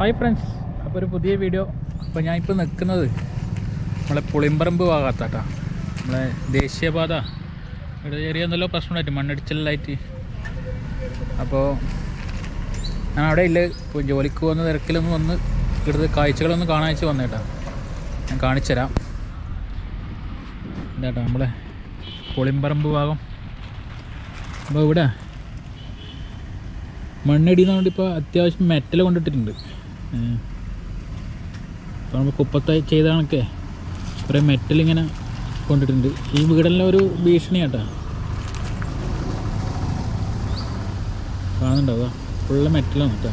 Hi friends അപ്പോൾ ഒരു പുതിയ വീഡിയോ അപ്പോൾ ഞാൻ ഇപ്പോൾ നിൽക്കുന്നത് നമ്മളെ പുളിമ്പറമ്പ് ഭാഗത്താട്ടാ. നമ്മളെ ദേശീയപാത. ഇവിടെ ചെറിയ എന്തെല്ലോ പ്രശ്നമായിട്ട് മണ്ണിടിച്ചിലായിട്ട് അപ്പോൾ ഞാൻ അവിടെ ഇല്ല. ഇപ്പോൾ ജോലിക്ക് പോകുന്ന തിരക്കിലൊന്ന് വന്ന് ഇവിടുത്തെ കാഴ്ചകളൊന്ന് കാണാച്ച് വന്നേട്ടാ. ഞാൻ കാണിച്ചുതരാം. തരാം ഇതാട്ടാ നമ്മളെ പുളിമ്പറമ്പ് ഭാഗം. അപ്പോൾ ഇവിടെ മണ്ണിടിയുന്നതുകൊണ്ട് ഇപ്പോൾ അത്യാവശ്യം മെറ്റൽ കൊണ്ടിട്ടിട്ടുണ്ട്. ഇപ്പോൾ നമ്മൾ കുപ്പത്തെ ചെയ്ത കണക്ക് കുറേ മെറ്റൽ ഇങ്ങനെ കൊണ്ടിട്ടുണ്ട്. ഈ വീടെല്ലാം ഒരു ഭീഷണിയാട്ടാ കാണുന്നുണ്ടാവുക ഫുള്ള് മെറ്റലാണ് കേട്ടോ.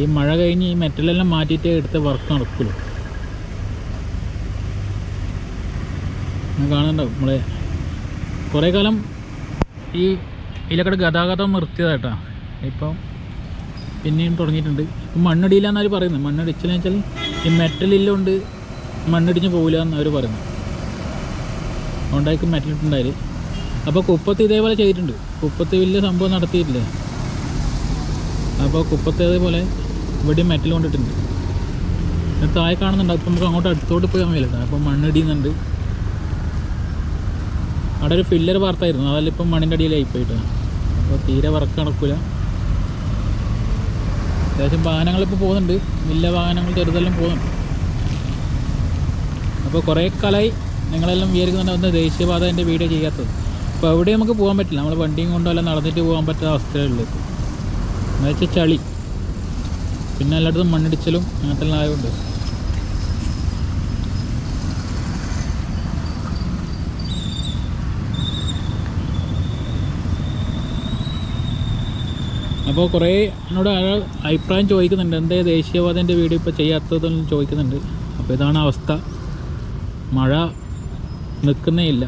ഈ മഴ കഴിഞ്ഞ് ഈ മെറ്റലെല്ലാം മാറ്റിയിട്ട് എടുത്ത വർക്ക് നടക്കുള്ളൂ കാണുന്നുണ്ടാവും നമ്മളെ കുറേ കാലം ഈ ഇതിലൊക്കെ ഗതാഗതം നിർത്തിയതായിട്ടാണ് ഇപ്പം പിന്നെയും തുടങ്ങിയിട്ടുണ്ട്. ഇപ്പം മണ്ണിടിയില്ല എന്നവർ പറയുന്നത് മണ്ണിടിച്ചെന്ന് വെച്ചാൽ ഈ മെറ്റലില്ലുകൊണ്ട് മണ്ണിടിഞ്ഞ് പോകില്ല എന്ന് അവർ പറയുന്നത് അതുകൊണ്ടായിരിക്കും മെറ്റലിട്ടുണ്ടായത് അപ്പോൾ കുപ്പത്ത് ഇതേപോലെ ചെയ്തിട്ടുണ്ട്. കുപ്പത്ത് വലിയ സംഭവം നടത്തിയിട്ടില്ലേ? അപ്പോൾ കുപ്പത്ത് അതേപോലെ ഇവിടെയും മെറ്റൽ കൊണ്ടിട്ടുണ്ട്. താഴെ കാണുന്നുണ്ട്. അപ്പം നമുക്ക് അങ്ങോട്ട് അടുത്തോട്ട് പോയി കഴിയില്ല അപ്പോൾ മണ്ണിടിയുന്നുണ്ട്. അവിടെ ഒരു ഫില്ലർ വാർത്തായിരുന്നു. അതല്ല ഇപ്പം മണ്ണിന്റെ അടിയിലായി പോയിട്ട്. അപ്പോൾ തീരെ വർക്ക് നടക്കില്ല അത്യാവശ്യം വാഹനങ്ങളിപ്പോൾ പോകുന്നുണ്ട്. വലിയ വാഹനങ്ങൾ ചെറുതെല്ലാം പോകുന്നുണ്ട് അപ്പോൾ കുറേ കാലമായി നിങ്ങളെല്ലാം വിചാരിക്കുന്നുണ്ട് ഒന്ന് ദേശീയപാതേന്റെ വീഡിയോ ചെയ്യാത്തത്. അപ്പോൾ എവിടെ നമുക്ക് പോകാൻ പറ്റില്ല. നമ്മൾ വണ്ടിയും കൊണ്ടോ അല്ല നടന്നിട്ട് പോകാൻ പറ്റാത്ത അവസ്ഥയുള്ളത് എന്ന് വെച്ചാൽ ചളി. പിന്നെ എല്ലായിടത്തും മണ്ണിടിച്ചലും അങ്ങനത്തെ ആയതുകൊണ്ട്. അപ്പോൾ കുറേ എന്നോട് ആ അഭിപ്രായം ചോദിക്കുന്നുണ്ട്. എന്തേ ദേശീയപാതേന്റെ വീഡിയോ ഇപ്പോൾ ചെയ്യാത്തതെന്ന് ചോദിക്കുന്നുണ്ട്. അപ്പോൾ ഇതാണ് അവസ്ഥ. മഴ നിൽക്കുന്നേ ഇല്ല.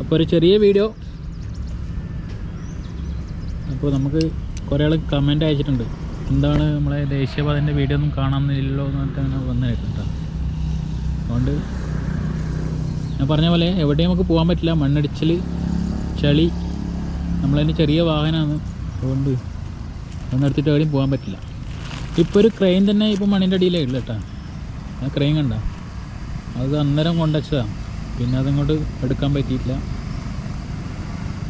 അപ്പോൾ ഒരു ചെറിയ വീഡിയോ. അപ്പോൾ നമുക്ക് കുറേ ആൾ കമന്റ് അയച്ചിട്ടുണ്ട്. എന്താണ് നമ്മളെ ദേശീയപാതേന്റെ വീഡിയോ ഒന്നും കാണാമെന്നില്ലല്ലോ എന്ന് അങ്ങനെ വന്നിട്ടുണ്ട് അതുകൊണ്ട് ഞാൻ പറഞ്ഞ പോലെ എവിടെയും നമുക്ക് പോകാൻ പറ്റില്ല. മണ്ണിടിച്ചിൽ ചളി നമ്മളതിന് ചെറിയ വാഹനമാണ്. അതുകൊണ്ട് അത് നിർത്തിയിട്ട് എവിടെയും പോകാൻ പറ്റില്ല. ഇപ്പോൾ ഒരു ക്രെയിൻ തന്നെ ഇപ്പോൾ മണ്ണിന്റെ അടിയിലേ ഉള്ളു കേട്ടോ. ആ ക്രെയിൻ കണ്ട. അത് അന്നേരം കൊണ്ടുവച്ചതാണ് പിന്നെ അതങ്ങോട്ട് എടുക്കാൻ പറ്റിയിട്ടില്ല.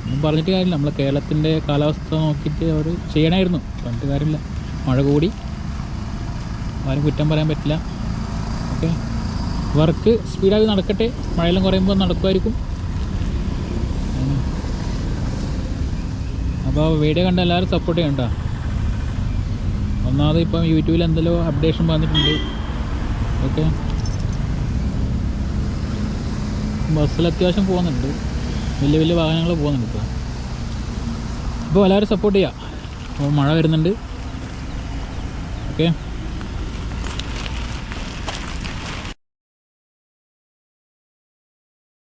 ഒന്നും പറഞ്ഞിട്ട് കാര്യമില്ല. നമ്മൾ കേരളത്തിന്റെ കാലാവസ്ഥ നോക്കിയിട്ട് അവർ ചെയ്യണമായിരുന്നു പറഞ്ഞിട്ട് കാര്യമില്ല. മഴ കൂടി. ആരും കുറ്റം പറയാൻ പറ്റില്ല. ഓക്കെ. വർക്ക് സ്പീഡായി നടക്കട്ടെ. മഴയെല്ലാം കുറയുമ്പോൾ നടക്കുമായിരിക്കും. അപ്പോൾ വീഡിയോ കണ്ട എല്ലാവരും സപ്പോർട്ട് ചെയ്യണ്ട ഒന്നാമത് ഇപ്പം യൂട്യൂബിൽ എന്തെല്ലോ അപ്ഡേഷൻ വന്നിട്ടുണ്ട്. ഓക്കെ. ബസ്സിൽ അത്യാവശ്യം പോകുന്നുണ്ട്. വലിയ വലിയ വാഹനങ്ങൾ പോകുന്നുണ്ട് ഇപ്പോൾ അപ്പോൾ എല്ലാവരും സപ്പോർട്ട് ചെയ്യുക അപ്പോൾ മഴ വരുന്നുണ്ട്. ഓക്കെ.